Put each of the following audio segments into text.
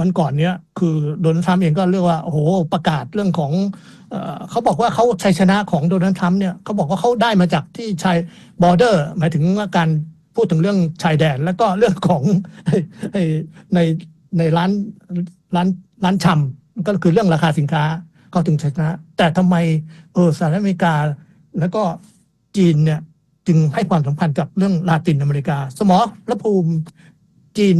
วันก่อนเนี้ยคือโดนัลด์ทรัมป์เองก็เรียกว่าโอ้โหประกาศเรื่องของเขาบอกว่าเขาชัยชนะของโดนัลด์ทรัมป์เนี่ยเขาบอกว่าเขาได้มาจากที่ชายบอร์เดอร์ หมายถึงการพูดถึงเรื่องชายแดน แล้วก็เรื่องของในในร้านร้านร้านชำก็คือเรื่องราคาสินค้าเขาถึงชัยชนะ แต่ทำไมเออสหรัฐอเมริกา แล้วก็จีนเนี่ยจึงให้ความสำคัญกับเรื่องลาตินอเมริกา สมอรภูมิจีน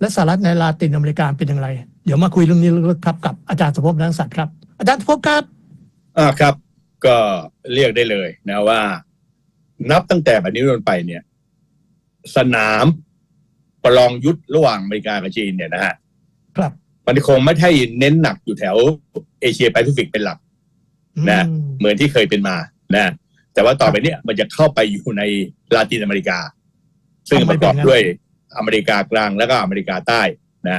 และสหรัฐในลาตินอเมริกาเป็นอย่างไร เดี๋ยวมาคุยเรื่องนี้ลึกๆครับกับอาจารย์สมภพนักสัตว์ครับ อาจารย์สมภพครับอ่าครับ ก็เรียกได้เลยนะว่า นับตั้งแต่บัดนี้เป็นต้นไปเนี่ย สนามประลองยุทธระหว่างอเมริกากับจีนเนี่ยนะฮะครับ มันคงไม่ใช่เน้นหนักอยู่แถวเอเชียแปซิฟิกเป็นหลักนะอืมเหมือนที่เคยเป็นมานะแต่ว่าต่อไปเนี่ยมันจะเข้าไปอยู่ในลาตินอเมริกา ซึ่งประกอบด้วย อเมริกากลางแล้วก็อเมริกาใต้นะ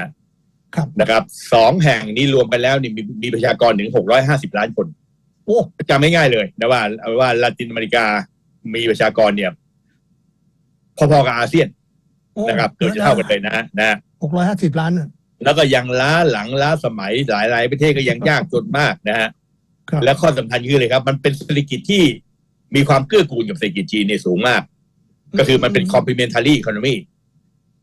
ครับนะครับสองแห่งนี้รวมกันแล้วนี่มีมีประชากรถึงหกร้อยห้าสิบล้านคนโอ้จำไม่ง่ายเลยนะว่าเอาว่าลาตินอเมริกามีประชากรเนี่ยพอๆกับอาเซียนโอ้นะครับเกือบจะเท่ากันเลยนะนะหกร้อยห้าสิบล้านน่ะแล้วก็ยังล้าหลังล้าสมัยหลายๆประเทศก็ยังยากจนมากนะฮะครับและข้อสำคัญคือเลยครับ มันเป็นเศรษฐกิจที่มีความเกื้อกูลกับเศรษฐกิจจีนเนี่ยสูงมาก ก็คือมันเป็น complementary economy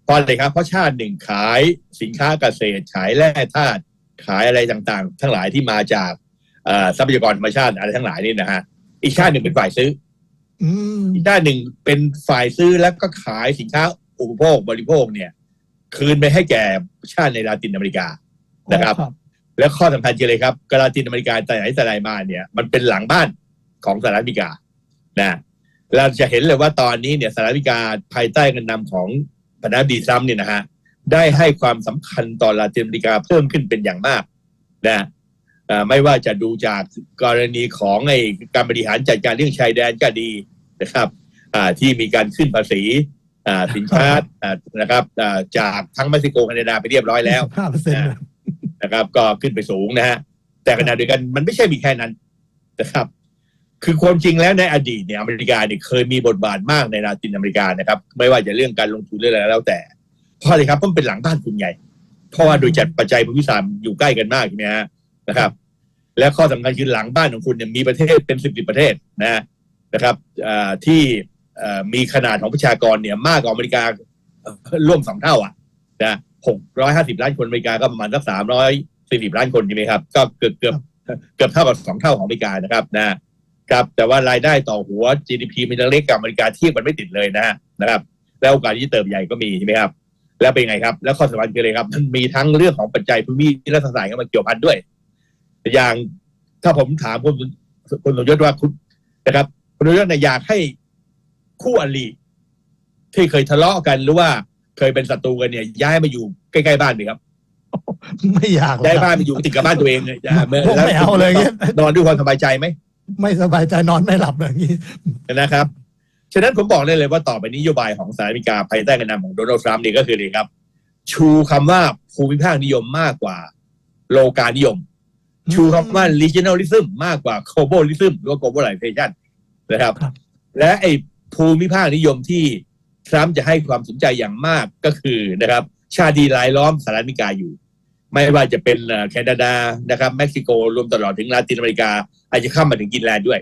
เพราะอะไรครับ เพราะชาติหนึ่งขายสินค้าเกษตร ขายแร่ธาตุขายอะไรต่างๆ ทั้งหลายที่มาจากเอ่อทรัพยากรธรรมชาติอะไรทั้งหลายนี่นะฮะอีกชาติหนึ่งเป็นฝ่ายซื้ออืมอีกด้านหนึ่งเป็นฝ่ายซื้อแล้วก็ขายสินค้าอุปโภคบริโภคเนี่ย คืนไปให้แก่ชาติในลาตินอเมริกานะครับ แล้วข้อสำคัญคือเลยครับกลาตินอเมริกาแต่ไหนแต่ไรมาเนี่ย มันเป็นหลังบ้านของสหรัฐอเมริกานะเราจะเห็นเลยว่าตอนนี้เนี่ยสหรัฐอเมริกาภายใต้การนำของ ประธานาธิบดีทรัมป์เนี่ยนะฮะได้ให้ความสำคัญต่อลาตินอเมริกาเพิ่มขึ้นเป็นอย่างมากนะเอ่อไม่ว่าจะดูจากกรณีของไอ้การบริหารจัดการเรื่องชายแดนก็ดีนะครับอ่าที่มีการขึ้นภาษีอ่าสินค้าอ่านะครับอ่าจากทั้งเม็กซิโกแคนาดาไปเรียบร้อยแล้วห้าเปอร์เซ็นต์นะครับ ก็ขึ้นไปสูงนะฮะแต่ขณะเดียวกันมันไม่ใช่มีแค่นั้นนะครับ คือความจริงแล้วในอดีตเนี่ยอเมริกาเนี่ยเคยมีบทบาทมากในลาตินอเมริกานะครับ ไม่ว่าจะเรื่องการลงทุนเรื่องอะไรแล้วแต่เพราะอะไรครับเพราะเป็นหลังบ้านคุณใหญ่ เพราะว่าโดยจัดปัจจัยภูมิศาสตร์อยู่ใกล้กันมากใช่ไหมฮะนะครับ และข้อสำคัญคือหลังบ้านของคุณเนี่ยมีประเทศเป็นสิบสิบประเทศนะนะครับที่มีขนาดของประชากรเนี่ยมากกว่าอเมริการ่วมสองเท่าอะนะหกร้อยห้าสิบล้านคนอเมริกาก็ประมาณสักสามร้อยสี่สิบล้านคนใช่ไหมครับ ก็เกือบเกือบเกือบเท่ากับสองเท่าของอเมริกานะครับนะ ครับแต่ว่ารายได้ต่อหัว GDP มันยังเล็กกับอเมริกาเทียบมันไม่ติดเลยนะฮะนะครับ แล้วโอกาสที่จะเติบใหญ่ก็มีใช่ไหมครับ แล้วเป็นไงครับ แล้วข้อสำคัญคืออะไรครับ มันมีทั้งเรื่องของปัจจัยภูมิรัฐศาสตร์เข้ามาเกี่ยวพันด้วย อย่างถ้าผมถามคุณคุณสมยศว่าคุณนะครับคุณสมยศเนี่ยอยากให้คู่อริที่เคยทะเลาะกันหรือว่าเคยเป็นศัตรูกันเนี่ยย้ายมาอยู่ใกล้ๆบ้านไหมครับไม่อยากหรอกย้ายบ้านมาอยู่ติดกับบ้านตัวเองเลยจะผมไม่เอาเลยเงี้ยนอนด้วยความสบายใจไหม ไม่สบายใจนอนไม่หลับอย่างนี้นะครับ ฉะนั้นผมบอกได้เลยว่าต่อไปนี้นโยบายของสหรัฐอเมริกาภายใต้การนำของโดนัลด์ทรัมป์นี่ก็คือเลยครับ ชูคำว่าภูมิภาคนิยมมากกว่า โลกานิยม ชูคำว่า regionalism มากกว่า globalism หรือว่า globalization นะครับครับ และไอ้ภูมิภาคนิยมที่ทรัมป์จะให้ความสนใจอย่างมากก็คือนะครับ ชาติรายล้อมสหรัฐอเมริกาอยู่ ไม่ว่าจะเป็นเอ่อแคนาดานะครับเม็กซิโกรวมตลอดถึงลาตินอเมริกาอาจจะข้ามมาถึงกรีนแลนด์ด้วย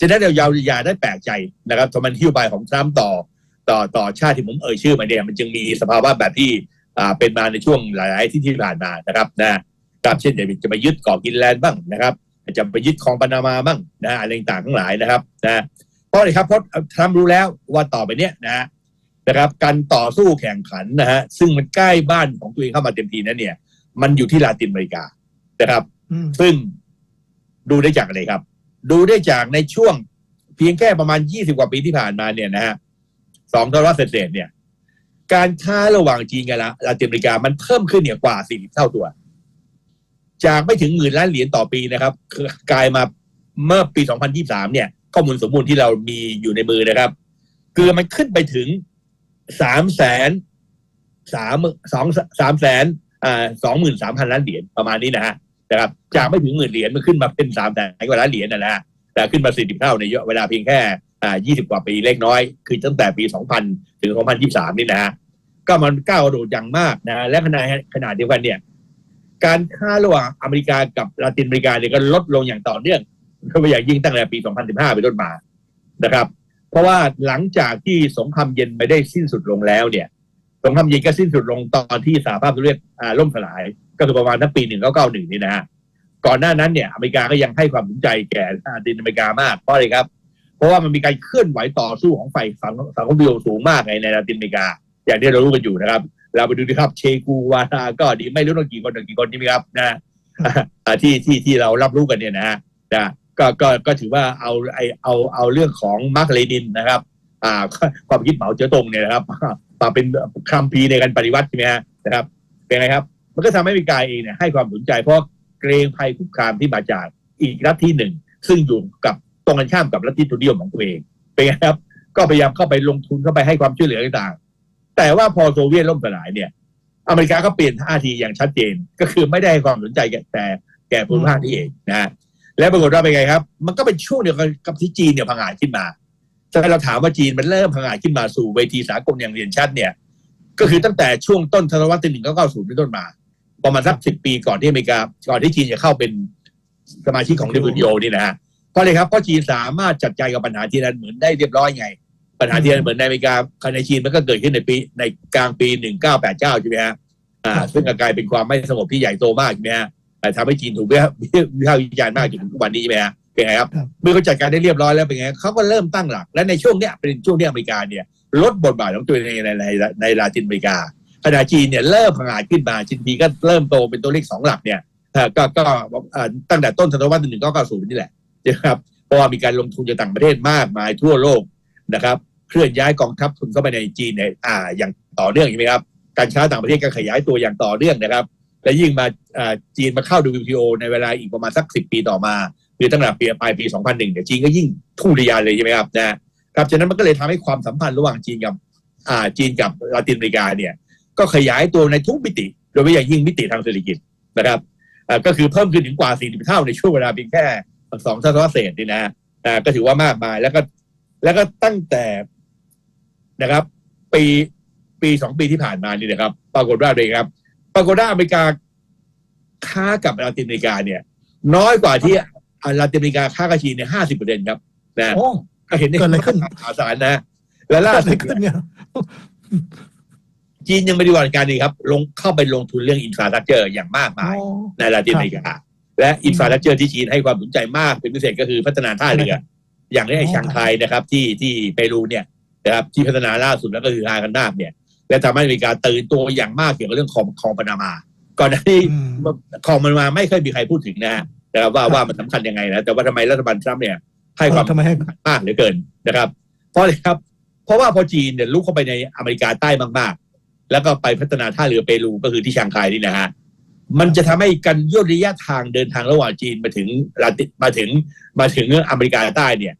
ฉะนั้นเรายาวอย่าได้แปลกใจนะครับทำไมนโยบายของทรัมป์ต่อ ต่อต่อชาติที่ผมเอ่ยชื่อมาเนี่ยมันจึงมีสภาวะแบบที่อ่าเป็นมาในช่วงหลายๆที่ที่ผ่านมานะครับนะครับเช่นจะไปยึดเกาะกรีนแลนด์บ้างนะครับอาจจะไปยึดคลองปานามาบ้างนะอะไรต่างๆทั้งหลายนะครับนะเพราะอะไรครับเพราะทรัมป์รู้แล้วว่าต่อไปเนี้ยนะฮะนะครับ การต่อสู้แข่งขันนะฮะซึ่งมันใกล้บ้านของตัวเองเข้ามาเต็มทีนั้นเนี่ย มันอยู่ที่ลาตินอเมริกานะครับอืมซึ่ง ดูได้จากอะไรครับ ดูได้จากในช่วงเพียงแค่ประมาณ20กว่าปีที่ผ่านมาเนี่ยนะฮะสองทศวรรษเศษเนี่ย การค้าระหว่างจีนกับลาตินอเมริกามันเพิ่มขึ้นเนี่ยกว่า40เท่าตัว จากไม่ถึงหมื่นล้านเหรียญต่อปีนะครับกลายมาเมื่อปี2023เนี่ย ข้อมูลสมบูรณ์ที่เรามีอยู่ในมือนะครับ คือมันขึ้นไปถึงสามแสนสามสองสามแสนอ่าสองหมื่นสามพันล้านเหรียญประมาณนี้นะฮะ นะครับจากไม่ถึงหมื่นเหรียญมันขึ้นมาเป็นสามแสนกว่าล้านเหรียญนะฮะแต่ขึ้นมาสี่สิบเท่าในเวลาเพียงแค่อ่ายี่สิบกว่าปีเล็กน้อย คือตั้งแต่ปีสองพันถึงสองพันยี่สามนี่นะก็มันก้าวโดดอย่างมากนะและขณะขณะเดียวกันเนี่ย การค้าระหว่างอเมริกากับลาตินอเมริกาเนี่ยก็ลดลงอย่างต่อเนื่องก็ไปอย่างยิ่งตั้งแต่ปี 2015 เป็นต้นมานะครับ เพราะว่าหลังจากที่สงครามเย็นไม่ได้สิ้นสุดลงแล้วเนี่ย สงครามเย็นก็สิ้นสุดลงตอนที่สหภาพโซเวียตอ่าล่มสลาย ก็คือประมาณทั้งปี1991นี่นะฮะก่อนหน้านั้นเนี่ยอเมริกาก็ยังให้ความสนใจแก่ลาตินอเมริกามากเพราะอะไรครับ เพราะว่ามันมีการเคลื่อนไหวต่อสู้ของฝ่ายสังสังคมนิยมสูงมากในในลาตินอเมริกา อย่างที่เรารู้กันอยู่นะครับ เราไปดูดีครับเชกูวานาก็ดีไม่รู้ต้องกี่คนต่อกี่คนนี่ไหมครับนะที่ที่ที่เรารับรู้กันเนี่ยนะฮะนะก็ก็ก็ถือว่าเอาไอเอาเอาเรื่องของมาร์กเลนินนะครับ อ่าความคิดเหมาเจ๋อตงเนี่ยนะครับมาเป็นคัมภีร์ในการปฏิวัติใช่ไหมฮะนะครับ เป็นไงครับ มันก็ทำให้อเมริกาเองเนี่ยให้ความสนใจเพราะเกรงภัยคุกคามที่มาจากอีกรัฐที่หนึ่ง ซึ่งอยู่กับตรงกันข้ามกับรัฐที่ทุนนิยมของตัวเองเป็นไงครับ ก็พยายามเข้าไปลงทุนเข้าไปให้ความช่วยเหลือต่างๆ แต่ว่าพอโซเวียตล่มสลายเนี่ย อเมริกาก็เปลี่ยนท่าทีอย่างชัดเจนก็คือไม่ได้ให้ความสนใจแก่แต่แก่ภูมิภาคนี้เองนะและปรากฏว่าเป็นไงครับ มันก็เป็นช่วงเดียวกันกับที่จีนเนี่ยพังอาจขึ้นมาถ้าเราถามว่าจีนมันเริ่มพังอาจขึ้นมาสู่เวทีสากลอย่างเรียนชัดเนี่ย ก็คือตั้งแต่ช่วงต้นศวรรษที่หนึ่งก็เข้าสู่เป็นต้นมา ประมาณสักสิบปีก่อนที่อเมริกาก่อนที่จีนจะเข้าเป็นสมาชิกของ WTO นี่นะฮะเพราะอะไรครับเพราะจีนสามารถจัดการกับปัญหาที่นั้นเหมือนได้เรียบร้อยไง ปัญหาที่นั้นเหมือนในอเมริกาในจีนมันก็เกิดขึ้นในปีในกลางปีหนึ่งเก้าแปดเก้าใช่ไหมฮะอ่า ซึ่งก็กลายเป็นความไม่สงบที่ใหญ่โตมากใช่ไหมฮะแต่ทำให้จีนถูกวิพากษ์วิพากษ์วิจารณ์มากจนถึงทุกวันนี้ใช่ไหมฮะเป็นไงครับครับเมื่อเขาจัดการได้เรียบร้อยแล้วเป็นไงเขาก็เริ่มตั้งหลัก และในช่วงเนี้ยเป็นช่วงที่อเมริกาเนี่ยลดบทบาทของตัวเองในในในในลาตินอเมริกา ขณะจีนเนี่ยเริ่มพังาจขึ้นมาจีนีก็เริ่มโตเป็นตัวเลขสองหลักเนี่ยก็ก็ตั้งแต่ต้นศตวรรษหนึ่งก็เก้าศูนย์นี่แหละนะครับเพราะว่ามีการลงทุนจากต่างประเทศมากมายทั่วโลกนะครับ เคลื่อนย้ายกองทัพทุนเข้าไปในจีนเนี่ยอ่าอย่างต่อเนื่องใช่ไหมครับการค้าต่างประเทศก็ขยายตัวอย่างต่อเนื่องนะครับ และยิ่งมาจีนมาเข้า WTO ในเวลาอีกประมาณสักสิปีต่อมาคือตั้งแต่ปีปลายปี 2001เนี่ยจีนก็ยิ่งทุ่งทะยานเลยใช่ไหมครับนะครับฉะนั้นมันก็เลยทำให้ความสัมพันธ์ระหว่างจีนกับอ่าจีนกับลาตินอเมริกาเนี่ย ก็ขยายตัวในทุกมิติ โดยเฉพาะอย่างยิ่งมิติทางเศรษฐกิจนะครับอ่าก็คือเพิ่มขึ้นถึงกว่า 40 เท่าในช่วงเวลาเพียงแค่สองศตวรรษเศษนี่นะอ่าก็ถือว่ามากมายแล้วก็แล้วก็ตั้งแต่นะครับ ปีปีสองปีที่ผ่านมานี่นะครับ ปรากฏว่าเลยครับปรากฏว่าอเมริกาค้ากับลาตินอเมริกาเนี่ย น้อยกว่าที่อ่าลาตินอเมริกาค้ากับจีนเนี่ยห้าสิบเปอร์เซ็นต์ครับนะโอ้ก็เห็นได้เกิดอะไรขึ้นมหาศาลนะ และล่าเกิดอะไรสุดขึ้นเนี่ย จีนยังไม่ได้วางการนี้ครับ ลงเข้าไปลงทุนเรื่องอินฟราสตรักเจอร์อย่างมากมายโอ้ในลาตินอเมริกา และอินฟราสตรักเจอร์ที่จีนให้ความสนใจมากเป็นพิเศษก็คือพัฒนาท่าเรือ อย่างนี้ไอ้อ๋อชางไคนะครับ ที่ที่เปรูเนี่ยนะครับที่พัฒนาล่าสุดแล้วก็คือฮากันนาบเนี่ย และทำให้อเมริกาตื่นตัวอย่างมากเกี่ยวกับเรื่องของคลองปานามา ก่อนหน้านี้อืมคลองปานามาไม่เคยมีใครพูดถึงนะฮะนะครับว่าครับว่ามันสำคัญยังไงนะแต่ว่าทำไมรัฐบาลทรัมป์เนี่ย ให้ความเออทำไมให้มากเหลือเกินนะครับ เพราะอะไรครับ เพราะว่าพอจีนเนี่ยลุกเข้าไปในอเมริกาใต้มากๆ แล้วก็ไปพัฒนาท่าเรือเปรูก็คือที่ชางคายนี่นะฮะมันจะทำให้การย่นระยะทางเดินทางระหว่างจีนมาถึงลาตินมาถึงมาถึงอเมริกาใต้เนี่ย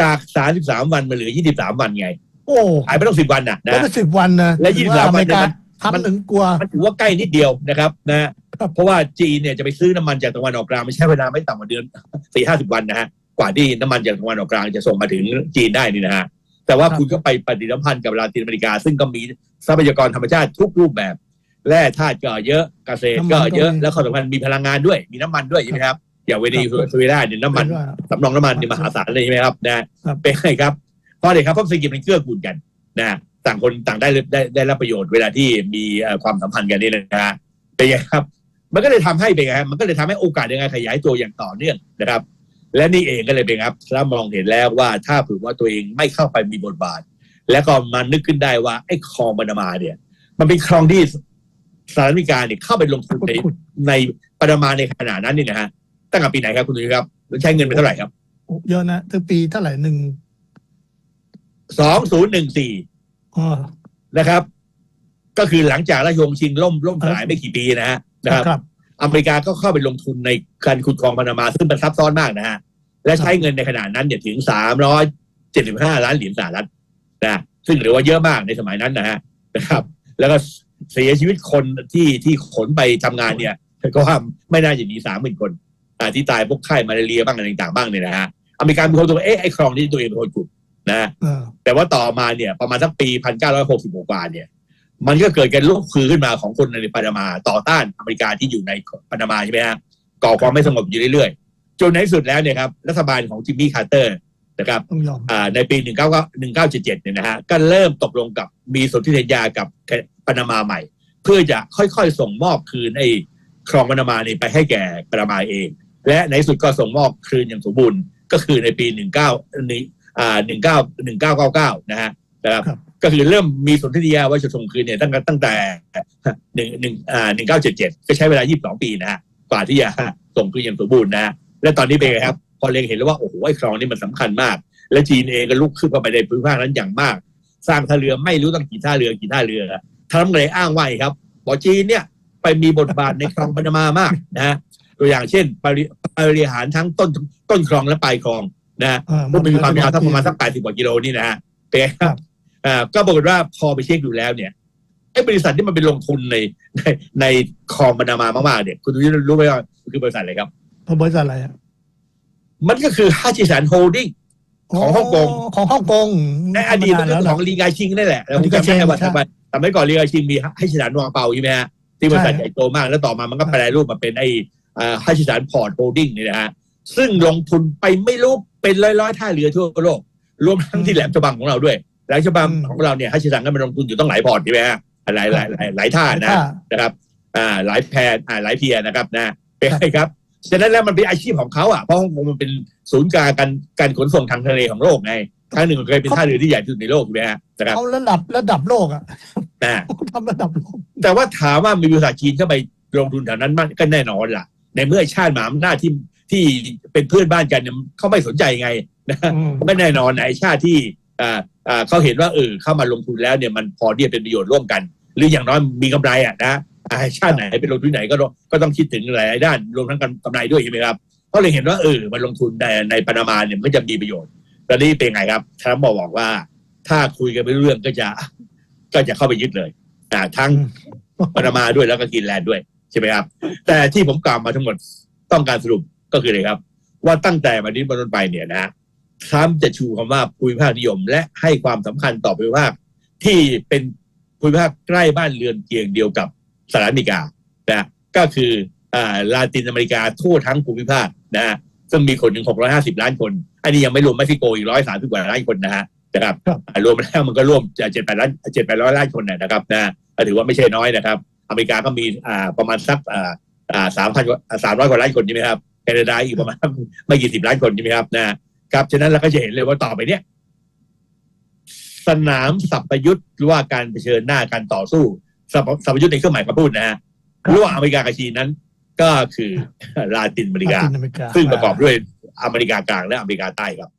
จาก33วันมาเหลือ23วันไง โอ้หายไปต้อง10วันน่ะแล้วนะเป็นสิบวันนะและ23ถืออเมริกาวันเนี่ยมันทำถึงกลัวมันถือว่าใกล้นิดเดียวนะครับนะครับเพราะว่าจีนเนี่ยจะไปซื้อน้ำมันจากตะวันออกกลางไม่ใช่เวลาไม่ต่ำกว่าเดือนสี่ห้าสิบวันนะฮะกว่าที่น้ำมันจากตะวันออกกลางจะส่งมาถึงจีนได้นี่นะฮะ แต่ว่าคุณก็ไปปฏิสัมพันธ์กับลาตินอเมริกา ซึ่งก็มีทรัพยากรธรรมชาติทุกรูปแบบ แร่ธาตุก็เยอะเกษตรก็เยอะ แล้วข้อสำคัญมีพลังงานด้วย มีน้ำมันด้วยใช่ไหมครับ อย่างเวเนซุเอลาเนี่ยน้ำมันสำรองน้ำมันนี่มหาศาลเลยใช่ไหมครับนะครับเป็นไงครับเพราะอะไรครับเพราะเศรษฐกิจมันเกื้อกูลกันนะต่างคนต่างได้ได้ได้รับประโยชน์เวลาที่มีเอ่อความสัมพันธ์กันนี่นะฮะเป็นไงครับ มันก็เลยทำให้เป็นไงครับมันก็เลยทำให้โอกาสในการขยายตัวอย่างต่อเนื่องนะครับ และนี่เองก็เลยเป็นครับถ้ามองเห็นแล้วว่าถ้าผือว่าตัวเองไม่เข้าไปมีบทบาท แล้วก็มานึกขึ้นได้ว่าไอ้คลองปานามาเนี่ย มันเป็นคลองที่สหรัฐอเมริกาเนี่ยเข้าไปลงทุนในขุดในปานามาในขณะนั้นนี่นะฮะตั้งแต่ปีไหนครับคุณดุยครับใช้เงินไปเท่าไหร่ครับเยอะนะถึงปีเท่าไหร่หนึ่งสองศูนย์หนึ่งสี่อ๋อนะครับ ก็คือหลังจากราชวงศ์ชิงล่มล่มสลายไม่กี่ปีนะฮะนะครับครับ อเมริกาก็เข้าไปลงทุนในการขุดคลองปานามาซึ่งมันซับซ้อนมากนะฮะและใช้เงินในขณะนั้นเนี่ยถึงสามร้อยเจ็ดสิบห้าล้านเหรียญสหรัฐนะซึ่งถือว่าเยอะมากในสมัยนั้นนะฮะนะครับ แล้วก็เสียชีวิตคนที่ที่ขนไปทำงานเนี่ยก็ว่าไม่น่าจะมีสามหมื่นคนอ่าที่ตายพวกไข้มาลาเรียบ้างอะไรต่างๆบ้างเนี่ยนะฮะอเมริกามีคนตัวเอ๊ะไอ้คลองนี้ตัวเองเป็นคนขุดนะเออแต่ว่าต่อมาเนี่ยประมาณสักปีพันเก้าร้อยหกสิบกว่าเนี่ย มันก็เกิดการลุกคือขึ้นมาของคนในปานามาต่อต้านอเมริกาที่อยู่ในปานามาใช่ไหมฮะก่อความไม่สงบอยู่เรื่อยๆจนในที่สุดแล้วเนี่ยครับรัฐบาลของจิมมี่คาร์เตอร์นะครับต้องยอมอ่าในปี 19 1977 เนี่ยนะฮะก็เริ่มตกลงกับมีสนธิสัญญากับปานามาใหม่ เพื่อจะค่อยๆส่งมอบคืนไอ้คลองปานามานี่ไปให้แก่ปานามาเอง และในที่สุดก็ส่งมอบคืนอย่างสมบูรณ์ก็คือในปี 19นี้อ่า19 1999 นะฮะนะครับครับ ก็คือเริ่มมีสนธิสัญญาว่าจะส่งคืนเนี่ยตั้งแต่ตั้งแต่หนึ่งหนึ่งอ่าหนึ่งเก้าเจ็ดเจ็ดก็ใช้เวลา22ปีนะฮะกว่าที่จะส่งคืนอย่างสมบูรณ์นะฮะและตอนนี้เป็นไงครับ พอเล็งเห็นแล้วว่าโอ้โหไอ้คลองนี้มันสำคัญมาก และจีนเองก็ลุกขึ้นเข้าไปในพื้นที่ภาคนั้นอย่างมาก สร้างท่าเรือไม่รู้ตั้งกี่ท่าเรือกี่ท่าเรือทรัมป์เลยอ้างว่าไงครับบอกจีนเนี่ยไปมีบทบาทในคลองปานามามากนะฮะตัวอย่างเช่นบริบริหารทั้งต้นต้นคลองและปลายคลองนะฮะอ่ามันมีความยาวสักประมาณสักแปดสิบกว่ากิโลนี่นะฮะเป็นไงครับ อ่าก็ปรากฏว่าพอไปเช็คดูแล้วเนี่ยไอ้บริษัทที่มันเป็นลงทุนในในในคลองปานามามากๆเนี่ย คุณรู้ไหมว่ามันคือบริษัทอะไรครับบริษัทอะไรอะมันก็คือฮัจิสันโฮลดิ้งของฮ่องกงของฮ่องกงในอดีตมันแล้ก็วของลีกาชิงนั่นแหละแล้วผมลีกาจำไม่ได้ว่าชิงทำไมแต่ไม่ก่อนลีกาชิงมีฮัจิสันวางเปาใช่ไหมฮะที่บริษัทใช่ใหญ่โตมากแล้วต่อมามันก็แปลรูปมาเป็นไอ้ฮัจิสันพอร์ตโฮลดิ้งนี่นะฮะซึ่งลงทุนไปไม่รู้เป็นร้อยร้อยๆท่าเรือทั่วโลกรวมทั้งที่แหลมฉบังของเราด้วยแหลมฉบังของเราเนี่ยฮัจิสันก็มันลงทุนอยู่ต้องหลายพอร์ตใช่ไหมฮะหลายหลายหลายหลายท่านะถ้านะครับอ่าหลายแพรอ่าหลายเพียนะครับนะเป็นไงครับฉะนั้นแล้วมันเป็นอาชีพของเขาอะเพราะฮ่องกงมันเป็นศูนย์กลางการการขนส่งทางทะเลของโลกไงครั้งหนึ่งมันเคยเป็นท่าเรือที่ใหญ่ที่สุดในโลกใช่ไหมฮะนะครับเขาระดับระดับโลกอะนะเขาทำระดับโลกแต่ว่าถามว่ามีบริษัทจีนเข้าไปลงทุนแถวนั้นมันก็แน่นอนล่ะ ในเมื่อชาติหมาอำนาจที่ที่เป็นเพื่อนบ้านกันเนี่ยเขาไม่สนใจไงนะอืมก็แน่นอนไอ้ชาติที่อ่าอ่า เขาเห็นว่าเออเข้ามาลงทุนแล้วเนี่ยมันพอที่จะเป็นประโยชน์ร่วมกัน หรืออย่างน้อยมีกำไรอะนะอ่าชาติไหนไปลงทุนไหนก็ต้องก็ต้องคิดถึงหลายๆด้านรวมทั้งกำไรด้วยใช่ไหมครับเขาเลยเห็นว่าเออมันลงทุนในในปานามาเนี่ยมันก็จะมีประโยชน์ตอนนี้เป็นไงครับทรัมป์บอกว่า ถ้าคุยกันไม่รู้เรื่องก็จะก็จะเข้าไปยึดเลยอ่าทั้งปานามาด้วยแล้วก็กรีนแลนด์ด้วยใช่ไหมครับ แต่ที่ผมกล่าวมาทั้งหมดต้องการสรุปก็คือเลยครับ ว่าตั้งแต่วันนี้เป็นต้นไปเนี่ยนะ ทรัมป์จะชูคำว่าภูมิภาคนิยม และให้ความสำคัญต่อภูมิภาคที่เป็นภูมิภาคใกล้บ้านเรือนเคียงเดียวกับสหรัฐอเมริกานะก็คืออ่าลาตินอเมริกาทั่วทั้งภูมิภาคนะฮะซึ่งมีคนถึง 650 ล้านคน อันนี้ยังไม่รวมเม็กซิโกอีก 130 กว่าล้านคนนะฮะนะครับครับอ่ารวมแล้วมันก็ร่วมเจ็ดแปดล้านเจ็ดแปดร้อยล้านคนนะนะครับนะก็ถือว่าไม่ใช่น้อยนะครับ อเมริกาก็มีอ่าประมาณสักอ่าอ่าสามพันสามร้อยกว่าล้านคนใช่ไหมครับแคนาดาอีกประมาณไม่กี่สิบล้านคนใช่ไหมครับนะ ครับฉะนั้นเราก็จะเห็นเลยว่าต่อไปเนี้ยสนามสัพยุทธ์หรือว่าการเผชิญหน้าการต่อสู้สัพสัพยุทธ์ในเครื่องหมายคำพูดนะฮะระหว่างอเมริกากับจีนนั้น ก็คือลาตินอเมริกาลตินอเมริกาซึ่งประกอบด้วยอเมริกากลางและอเมริกาใต้ครับ